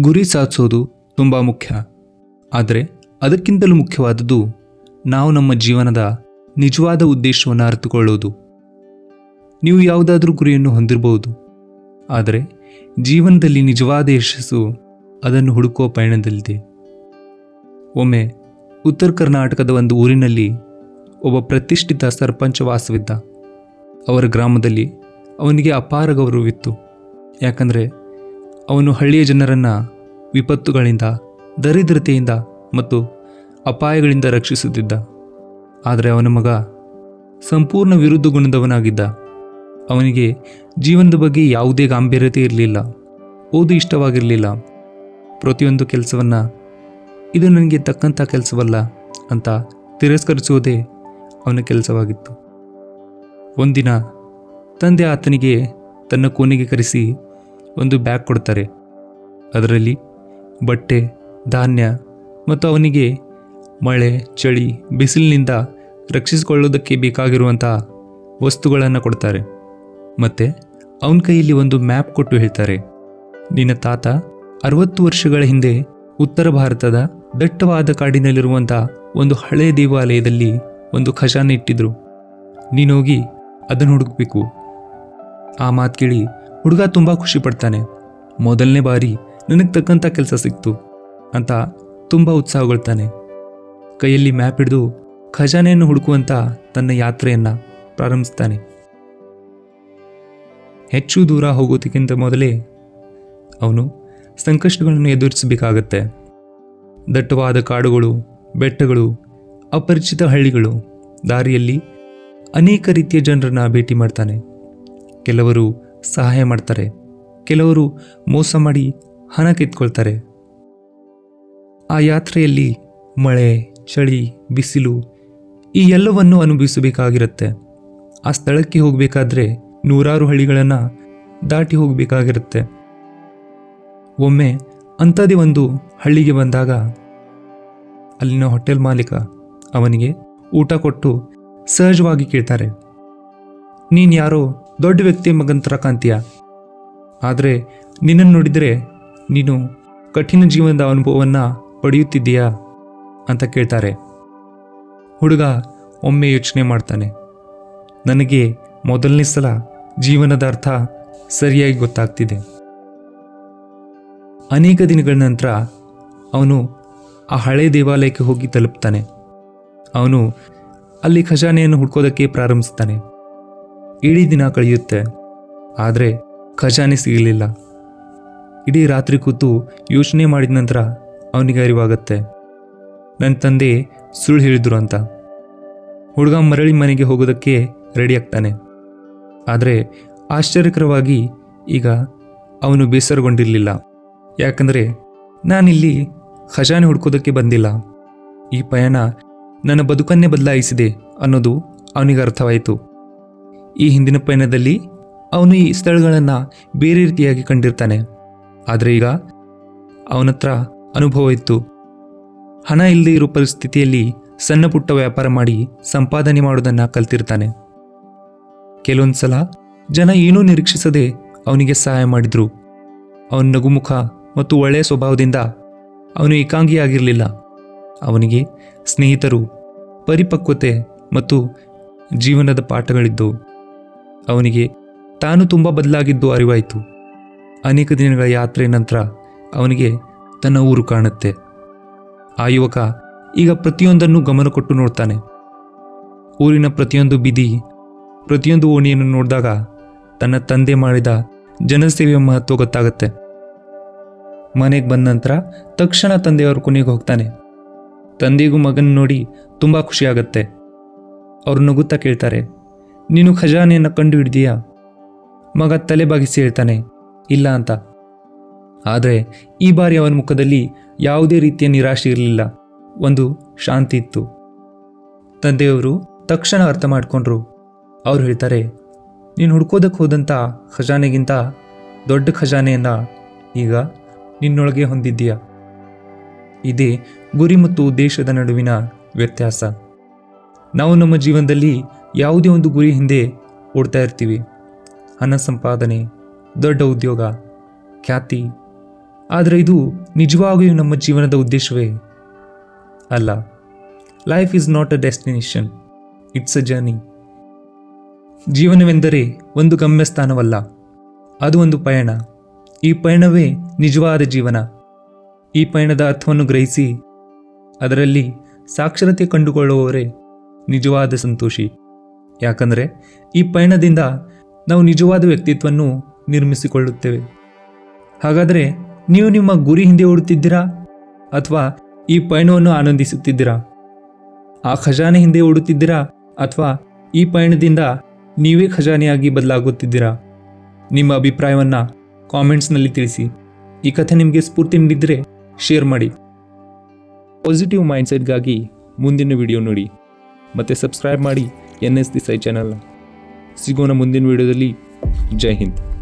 ಗುರಿ ಸಾಧಿಸೋದು ತುಂಬ ಮುಖ್ಯ. ಆದರೆ ಅದಕ್ಕಿಂತಲೂ ಮುಖ್ಯವಾದದ್ದು ನಾವು ನಮ್ಮ ಜೀವನದ ನಿಜವಾದ ಉದ್ದೇಶವನ್ನು ಅರಿತುಕೊಳ್ಳೋದು. ನೀವು ಯಾವುದಾದ್ರೂ ಗುರಿಯನ್ನು ಹೊಂದಿರಬಹುದು ಆದರೆ ಜೀವನದಲ್ಲಿ ನಿಜವಾದ ಯಶಸ್ಸು ಅದನ್ನು ಹುಡುಕುವ ಪಯಣದಲ್ಲಿದೆ. ಒಮ್ಮೆ ಉತ್ತರ ಕರ್ನಾಟಕದ ಒಂದು ಊರಿನಲ್ಲಿ ಒಬ್ಬ ಪ್ರತಿಷ್ಠಿತ ಸರ್ಪಂಚ ವಾಸವಿದ್ದ. ಅವರ ಗ್ರಾಮದಲ್ಲಿ ಅವನಿಗೆ ಅಪಾರ ಗೌರವವಿತ್ತು. ಯಾಕಂದರೆ ಅವನು ಹಳ್ಳಿಯ ಜನರನ್ನು ವಿಪತ್ತುಗಳಿಂದ, ದರಿದ್ರತೆಯಿಂದ ಮತ್ತು ಅಪಾಯಗಳಿಂದ ರಕ್ಷಿಸುತ್ತಿದ್ದ. ಆದರೆ ಅವನ ಮಗ ಸಂಪೂರ್ಣ ವಿರುದ್ಧ ಗುಣದವನಾಗಿದ್ದ. ಅವನಿಗೆ ಜೀವನದ ಬಗ್ಗೆ ಯಾವುದೇ ಗಾಂಭೀರ್ಯತೆ ಇರಲಿಲ್ಲ, ಓದು ಇಷ್ಟವಾಗಿರಲಿಲ್ಲ. ಪ್ರತಿಯೊಂದು ಕೆಲಸವನ್ನು, ಇದು ನನಗೆ ತಕ್ಕಂಥ ಕೆಲಸವಲ್ಲ ಅಂತ ತಿರಸ್ಕರಿಸುವುದೇ ಅವನ ಕೆಲಸವಾಗಿತ್ತು. ಒಂದಿನ ತಂದೆ ಆತನಿಗೆ ತನ್ನ ಕೋಣೆಗೆ ಕರೆಸಿ ಒಂದು ಬ್ಯಾಗ್ ಕೊಡ್ತಾರೆ. ಅದರಲ್ಲಿ ಬಟ್ಟೆ, ಧಾನ್ಯ ಮತ್ತು ಅವನಿಗೆ ಮಳೆ, ಚಳಿ, ಬಿಸಿಲಿನಿಂದ ರಕ್ಷಿಸಿಕೊಳ್ಳೋದಕ್ಕೆ ಬೇಕಾಗಿರುವಂಥ ವಸ್ತುಗಳನ್ನು ಕೊಡ್ತಾರೆ. ಮತ್ತು ಅವನ ಕೈಯಲ್ಲಿ ಒಂದು ಮ್ಯಾಪ್ ಕೊಟ್ಟು ಹೇಳ್ತಾರೆ. ನಿನ್ನ ತಾತ ಅರವತ್ತು ವರ್ಷಗಳ ಹಿಂದೆ ಉತ್ತರ ಭಾರತದ ದಟ್ಟವಾದ ಕಾಡಿನಲ್ಲಿರುವಂಥ ಒಂದು ಹಳೆಯ ದೇವಾಲಯದಲ್ಲಿ ಒಂದು ಖಜಾನೆ ಇಟ್ಟಿದ್ರು. ನೀನೋಗಿ ಅದನ್ನು ಹುಡುಕಬೇಕು. ಆ ಮಾತು ಕೇಳಿ ಹುಡುಗ ತುಂಬ ಖುಷಿ ಪಡ್ತಾನೆ. ಮೊದಲನೇ ಬಾರಿ ನನಗೆ ತಕ್ಕಂಥ ಕೆಲಸ ಸಿಕ್ತು ಅಂತ ತುಂಬ ಉತ್ಸಾಹಗೊಳ್ತಾನೆ ಕೈಯಲ್ಲಿ ಮ್ಯಾಪ್ ಹಿಡಿದು ಖಜಾನೆಯನ್ನು ಹುಡುಕುವಂಥ ತನ್ನ ಯಾತ್ರೆಯನ್ನು ಪ್ರಾರಂಭಿಸ್ತಾನೆ. ಹೆಚ್ಚು ದೂರ ಹೋಗೋದಕ್ಕಿಂತ ಮೊದಲೇ ಅವನು ಸಂಕಷ್ಟಗಳನ್ನು ಎದುರಿಸಬೇಕಾಗತ್ತೆ. ದಟ್ಟವಾದ ಕಾಡುಗಳು, ಬೆಟ್ಟಗಳು, ಅಪರಿಚಿತ ಹಳ್ಳಿಗಳು, ದಾರಿಯಲ್ಲಿ ಅನೇಕ ರೀತಿಯ ಜನರನ್ನು ಭೇಟಿ ಮಾಡ್ತಾನೆ. ಕೆಲವರು ಸಹಾಯ ಮಾಡ್ತಾರೆ. ಕೆಲವರು ಮೋಸ ಮಾಡಿ ಹಣ ಕಿತ್ಕೊಳ್ತಾರೆ. ಆ ಯಾತ್ರೆಯಲ್ಲಿ ಮಳೆ, ಚಳಿ, ಬಿಸಿಲು ಈ ಎಲ್ಲವನ್ನು ಅನುಭವಿಸಬೇಕಾಗಿರುತ್ತೆ. ಆ ಸ್ಥಳಕ್ಕೆ ಹೋಗಬೇಕಾದ್ರೆ ನೂರಾರು ಹಳ್ಳಿಗಳನ್ನು ದಾಟಿ ಹೋಗಬೇಕಾಗಿರುತ್ತೆ. ಒಮ್ಮೆ ಅಂಥದೇ ಒಂದು ಹಳ್ಳಿಗೆ ಬಂದಾಗ ಅಲ್ಲಿನ ಹೋಟೆಲ್ ಮಾಲೀಕ ಅವನಿಗೆ ಊಟ ಕೊಟ್ಟು ಸಹಜವಾಗಿ ಕೇಳ್ತಾರೆ. ನೀನು ಯಾರೋ? ದೊಡ್ಡ ವ್ಯಕ್ತಿ ಮಗನ ಥರ ಕಾಣ್ತೀಯ? ಆದರೆ ನಿನ್ನನ್ನು ನೋಡಿದರೆ ನೀನು ಕಠಿಣ ಜೀವನದ ಅನುಭವವನ್ನು ಪಡೆಯುತ್ತಿದ್ದೀಯಾ ಅಂತ ಕೇಳ್ತಾರೆ. ಹುಡುಗ ಒಮ್ಮೆ ಯೋಚನೆ ಮಾಡ್ತಾನೆ. ನನಗೆ ಮೊದಲನೇ ಸಲ ಜೀವನದ ಅರ್ಥ ಸರಿಯಾಗಿ ಗೊತ್ತಾಗ್ತಿದೆ. ಅನೇಕ ದಿನಗಳ ನಂತರ ಅವನು ಆ ಹಳೆ ದೇವಾಲಯಕ್ಕೆ ಹೋಗಿ ತಲುಪ್ತಾನೆ. ಅವನು ಅಲ್ಲಿ ಖಜಾನೆಯನ್ನು ಹುಡ್ಕೋದಕ್ಕೆ ಪ್ರಾರಂಭಿಸ್ತಾನೆ. ಇಡೀ ದಿನ ಕಳೆಯುತ್ತೆ. ಆದರೆ ಖಜಾನೆ ಸಿಗಲಿಲ್ಲ. ಇಡೀ ರಾತ್ರಿ ಕೂತು ಯೋಚನೆ ಮಾಡಿದ ನಂತರ ಅವನಿಗೆ ಅರಿವಾಗತ್ತೆ. ನನ್ನ ತಂದೆ ಸುಳ್ಳು ಹೇಳಿದ್ರು ಅಂತ. ಹುಡುಗ ಮರಳಿ ಮನೆಗೆ ಹೋಗೋದಕ್ಕೆ ರೆಡಿ ಆಗ್ತಾನೆ. ಆದರೆ ಆಶ್ಚರ್ಯಕರವಾಗಿ ಈಗ ಅವನು ಬೇಸರಗೊಂಡಿರಲಿಲ್ಲ. ಯಾಕಂದರೆ ನಾನಿಲ್ಲಿ ಖಜಾನೆ ಹುಡ್ಕೋದಕ್ಕೆ ಬಂದಿಲ್ಲ. ಈ ಪಯಣ ನನ್ನ ಬದುಕನ್ನೇ ಬದಲಾಯಿಸಿದೆ ಅನ್ನೋದು ಅವನಿಗೆ ಅರ್ಥವಾಯಿತು. ಈ ಹಿಂದಿನ ಪಯಣದಲ್ಲಿ ಅವನು ಈ ಸ್ಥಳಗಳನ್ನು ಬೇರೆ ರೀತಿಯಾಗಿ ಕಂಡಿರ್ತಾನೆ. ಆದರೆ ಈಗ ಅವನತ್ರ ಅನುಭವ ಇತ್ತು. ಹಣ ಇಲ್ಲದೆ ಇರೋ ಪರಿಸ್ಥಿತಿಯಲ್ಲಿ ಸಣ್ಣ ಪುಟ್ಟ ವ್ಯಾಪಾರ ಮಾಡಿ ಸಂಪಾದನೆ ಮಾಡೋದನ್ನು ಕಲ್ತಿರ್ತಾನೆ. ಕೆಲವೊಂದು ಸಲ ಜನ ಏನೂ ನಿರೀಕ್ಷಿಸದೆ ಅವನಿಗೆ ಸಹಾಯ ಮಾಡಿದ್ರು. ಅವನ ನಗುಮುಖ ಮತ್ತು ಒಳ್ಳೆಯ ಸ್ವಭಾವದಿಂದ ಅವನು ಏಕಾಂಗಿಯಾಗಿರಲಿಲ್ಲ. ಅವನಿಗೆ ಸ್ನೇಹಿತರು, ಪರಿಪಕ್ವತೆ ಮತ್ತು ಜೀವನದ ಪಾಠಗಳಿದ್ದವು. ಅವನಿಗೆ, ತಾನು ತುಂಬ ಬದಲಾಗಿದ್ದು ಅರಿವಾಯಿತು. ಅನೇಕ ದಿನಗಳ ಯಾತ್ರೆ ನಂತರ ಅವನಿಗೆ ತನ್ನ ಊರು ಕಾಣುತ್ತೆ. ಆ ಯುವಕ ಈಗ ಪ್ರತಿಯೊಂದನ್ನು ಗಮನ ಕೊಟ್ಟು ನೋಡ್ತಾನೆ. ಊರಿನ ಪ್ರತಿಯೊಂದು ಬೀದಿ, ಪ್ರತಿಯೊಂದು ಓಣಿಯನ್ನು ನೋಡಿದಾಗ ತನ್ನ ತಂದೆ ಮಾಡಿದ ಜನಸೇವೆಯ ಮಹತ್ವ ಗೊತ್ತಾಗುತ್ತೆ. ಮನೆಗೆ ಬಂದ ನಂತರ ತಕ್ಷಣ ತಂದೆಯವರು ಕೊನೆಗೆ ಹೋಗ್ತಾನೆ. ತಂದೆಗೂ ಮಗನ ನೋಡಿ ತುಂಬ ಖುಷಿಯಾಗತ್ತೆ. ಅವರು ನಗುತ್ತಾ ಕೇಳ್ತಾರೆ ನೀನು ಖಜಾನೆಯನ್ನು ಕಂಡು ಹಿಡಿದೀಯಾ ಮಗ ತಲೆ ಬಾಗಿಸಿ ಹೇಳ್ತಾನೆ, ಇಲ್ಲ ಅಂತ. ಆದರೆ ಈ ಬಾರಿ ಅವನ ಮುಖದಲ್ಲಿ ಯಾವುದೇ ರೀತಿಯ ನಿರಾಶೆ ಇರಲಿಲ್ಲ. ಒಂದು ಶಾಂತಿ ಇತ್ತು. ತಂದೆಯವರು ತಕ್ಷಣ ಅರ್ಥ ಮಾಡಿಕೊಂಡ್ರು. ಅವ್ರು ಹೇಳ್ತಾರೆ, ನೀನು ಹುಡ್ಕೋದಕ್ಕೆ ಹೋದಂಥ ಖಜಾನೆಗಿಂತ ದೊಡ್ಡ ಖಜಾನೆಯನ್ನು ಈಗ ನಿನ್ನೊಳಗೆ ಹೊಂದಿದ್ದೀಯ? ಇದೇ ಗುರಿ ಮತ್ತು ಉದ್ದೇಶದ ನಡುವಿನ ವ್ಯತ್ಯಾಸ. ನಾವು ನಮ್ಮ ಜೀವನದಲ್ಲಿ ಯಾವುದೇ ಒಂದು ಗುರಿ ಹಿಂದೆ ಓಡ್ತಾ ಇರ್ತೀವಿ. ಹಣ ಸಂಪಾದನೆ, ದೊಡ್ಡ ಉದ್ಯೋಗ, ಖ್ಯಾತಿ. ಆದರೆ ಇದು ನಿಜವಾಗಿಯೂ ನಮ್ಮ ಜೀವನದ ಉದ್ದೇಶವೇ ಅಲ್ಲ. Life is not a destination it's a journey ಜೀವನವೆಂದರೆ ಒಂದು ಗಮ್ಯಸ್ಥಾನವಲ್ಲ, ಅದು ಒಂದು ಪಯಣ. ಈ ಪಯಣವೇ ನಿಜವಾದ ಜೀವನ. ಈ ಪಯಣದ ಅರ್ಥವನ್ನು ಗ್ರಹಿಸಿ ಅದರಲ್ಲಿ ಸಾಕ್ಷರತೆ ಕಂಡುಕೊಳ್ಳುವವರೇ ನಿಜವಾದ ಸಂತೋಷಿ. ಯಾಕಂದರೆ ಈ ಪಯಣದಿಂದ ನಾವು ನಿಜವಾದ ವ್ಯಕ್ತಿತ್ವವನ್ನು ನಿರ್ಮಿಸಿಕೊಳ್ಳುತ್ತೇವೆ. ಹಾಗಾದರೆ ನೀವು ನಿಮ್ಮ ಗುರಿ ಹಿಂದೆ ಓಡುತ್ತಿದ್ದೀರಾ? ಅಥವಾ ಈ ಪಯಣವನ್ನು ಆನಂದಿಸುತ್ತಿದ್ದೀರಾ? ಆ ಖಜಾನೆ ಹಿಂದೆ ಓಡುತ್ತಿದ್ದೀರಾ? ಅಥವಾ ಈ ಪಯಣದಿಂದ ನೀವೇ ಖಜಾನೆಯಾಗಿ ಬದಲಾಗುತ್ತಿದ್ದೀರಾ? ನಿಮ್ಮ ಅಭಿಪ್ರಾಯವನ್ನು ಕಾಮೆಂಟ್ಸ್ನಲ್ಲಿ ತಿಳಿಸಿ. ಈ ಕಥೆ ನಿಮಗೆ ಸ್ಫೂರ್ತಿ ನೀಡಿದರೆ ಶೇರ್ ಮಾಡಿ. ಪಾಸಿಟಿವ್ ಮೈಂಡ್ಸೆಟ್ಗಾಗಿ ಮುಂದಿನ ವಿಡಿಯೋ ನೋಡಿ. ಮತ್ತು ಸಬ್ಸ್ಕ್ರೈಬ್ ಮಾಡಿ. ಎನ್ ಎಸ್ ದಿಸೈ ಚಾನಲ್ನ ಸಿಗೋಣ ಮುಂದಿನ ವಿಡಿಯೋದಲ್ಲಿ. ಜೈ ಹಿಂದ್.